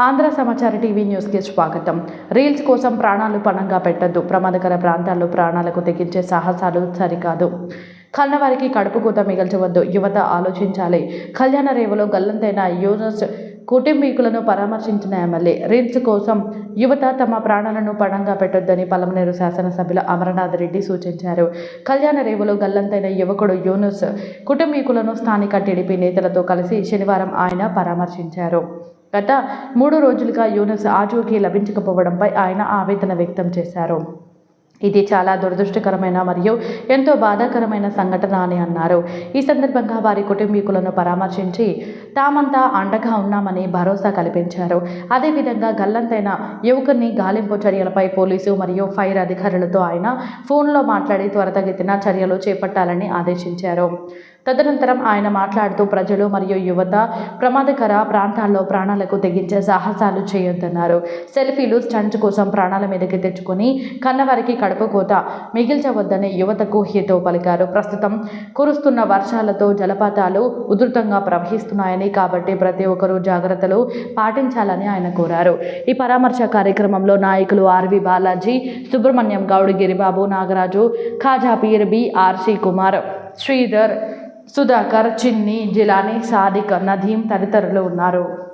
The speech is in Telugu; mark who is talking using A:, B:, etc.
A: ఆంధ్ర సమాచార టీవీ న్యూస్కి స్వాగతం. రీల్స్ కోసం ప్రాణాలు పణంగా పెట్టద్దు. ప్రమాదకర ప్రాంతాల్లో ప్రాణాలకు తెగించే సాహసాలు సరికాదు. కన్నవారికి కడుపు కూత మిగల్చవద్దు. యువత ఆలోచించాలి. కళ్యాణ రేవులో గల్లంతైన యూజర్స్ కుటుంబీకులను పరామర్శించిన ఎమ్మెల్యే రీల్స్ కోసం యువత తమ ప్రాణాలను పణంగా పెట్టొద్దని పలమనేరు శాసనసభ్యులు అమరనాథ్ రెడ్డి సూచించారు. కళ్యాణ రేవులో గల్లంతైన యువకుడు యూనుస్ కుటుంబీకులను స్థానిక టీడీపీ నేతలతో కలిసి శనివారం ఆయన పరామర్శించారు. గత మూడు రోజులుగా యూనుస్ ఆచూకీ లభించకపోవడంపై ఆయన ఆవేదన వ్యక్తం చేశారు. ఇది చాలా దురదృష్టకరమైన మరియు ఎంతో బాధాకరమైన సంఘటన అని అన్నారు. ఈ సందర్భంగా వారి కుటుంబీకులను పరామర్శించి తామంతా అండగా ఉన్నామని భరోసా కల్పించారు. అదేవిధంగా గల్లంతైన యువకుని గాలింపు చర్యలపై పోలీసు మరియు ఫైర్ అధికారులతో ఆయన ఫోన్లో మాట్లాడి త్వరితగతిన చర్యలు చేపట్టాలని ఆదేశించారు. తదనంతరం ఆయన మాట్లాడుతూ ప్రజలు మరియు యువత ప్రమాదకర ప్రాంతాల్లో ప్రాణాలకు తెగించే సాహసాలు చేయొద్దన్నారు సెల్ఫీలు స్టంట్ కోసం ప్రాణాల మీదకి తెచ్చుకొని కన్నవారికి కడుపు కోత మిగిల్చవద్దని యువతకు హితో పలికారు. ప్రస్తుతం కురుస్తున్న వర్షాలతో జలపాతాలు ఉధృతంగా ప్రవహిస్తున్నాయని కాబట్టి ప్రతి ఒక్కరూ జాగ్రత్తలు పాటించాలని ఆయన కోరారు. ఈ పరామర్శ కార్యక్రమంలో నాయకులు ఆర్వి బాలాజీ సుబ్రహ్మణ్యం గౌడ్ గిరిబాబు నాగరాజు ఖాజా పీర్ బిఆర్సి కుమార్ శ్రీధర్ సుధాకర్ చిన్ని జిలానీ సాదిక్ నదీం తదితరులు ఉన్నారు.